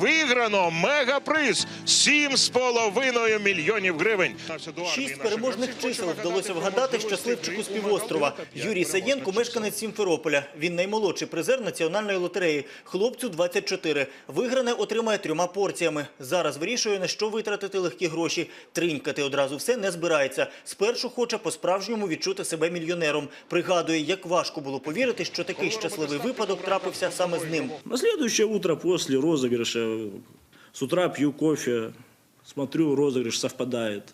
real виграно мегаприз 7,5 мільйонів гривень. Шість переможних чисел вдалося вгадати щасливчику з півострова. Юрій Саєнко – мешканець Сімферополя. Він наймолодший призер національної лотереї. Хлопцю 24. Вигране отримає трьома порціями. Зараз вирішує, на що витратити легкі гроші. Тринькати одразу все не збирається. Спершу хоче по-справжньому відчути себе мільйонером. Пригадує, як важко було повірити, що такий щасливий випадок трапився саме з ним. На следующее утро после розыгрыша с утра пью кофе, смотрю, розыгрыш совпадает.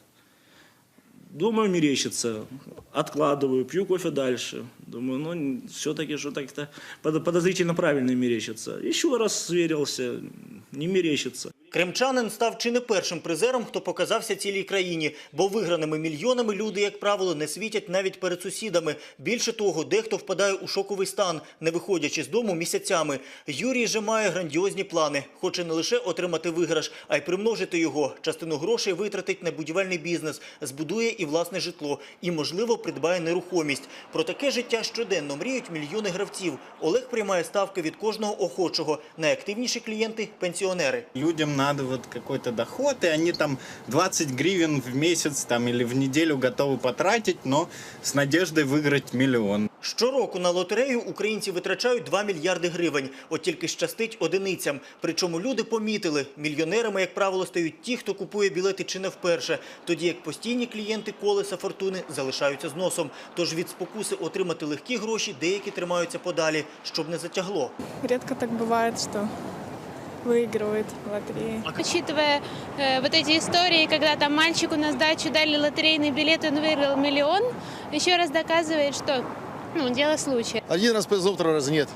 Думаю, мерещится. Откладываю, пью кофе дальше. Думаю, ну, все-таки что так-то под- подозрительно правильно мерещится. Еще раз сверился, не мерещится. Кремчанин став чи не першим призером, хто показався цілій країні, бо виграними мільйонами люди, як правило, не світять навіть перед сусідами. Більше того, дехто впадає у шоковий стан, не виходячи з дому місяцями. Юрій же має грандіозні плани. Хоче не лише отримати виграш, а й примножити його. Частину грошей витратить на будівельний бізнес, збудує і власне житло, і, можливо, придбає нерухомість. Про таке життя щоденно мріють мільйони гравців. Олег приймає ставки від кожного охочого. Найактивніші клієнти – пенсіонери. Людям надо вот какой-то доход, и они там 20 гривен в месяц там, или в неделю готовы потратить, но с надеждой выиграть миллион. Щороку на лотерею українці витрачають 2 мільярди гривень. От тільки щастить одиницям. Причому люди помітили, мільйонерами, як правило, стають ті, хто купує білети чи не вперше. Тоді як постійні клієнти колеса фортуни залишаються з носом. Тож від спокуси отримати легкі гроші деякі тримаються подалі, щоб не затягло. Редко так бывает, что выигрывает в лотереи. Учитывая э, вот эти истории, когда там мальчику на сдачу дали лотерейный билет, он выиграл миллион, еще раз доказывает, что ну, дело случая. Один раз повезло, второй раз нет.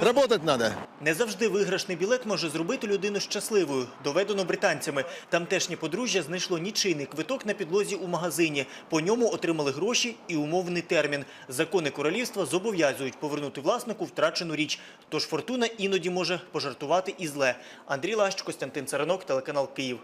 Работать надо. Не завжди виграшний білет може зробити людину щасливою. Доведено британцями. Тамтешнє подружжя знайшло нічийний квиток на підлозі у магазині. По ньому отримали гроші і умовний термін. Закони королівства зобов'язують повернути власнику втрачену річ. Тож фортуна іноді може пожартувати і зле. Андрій Лащ, Костянтин Царанок, телеканал Київ.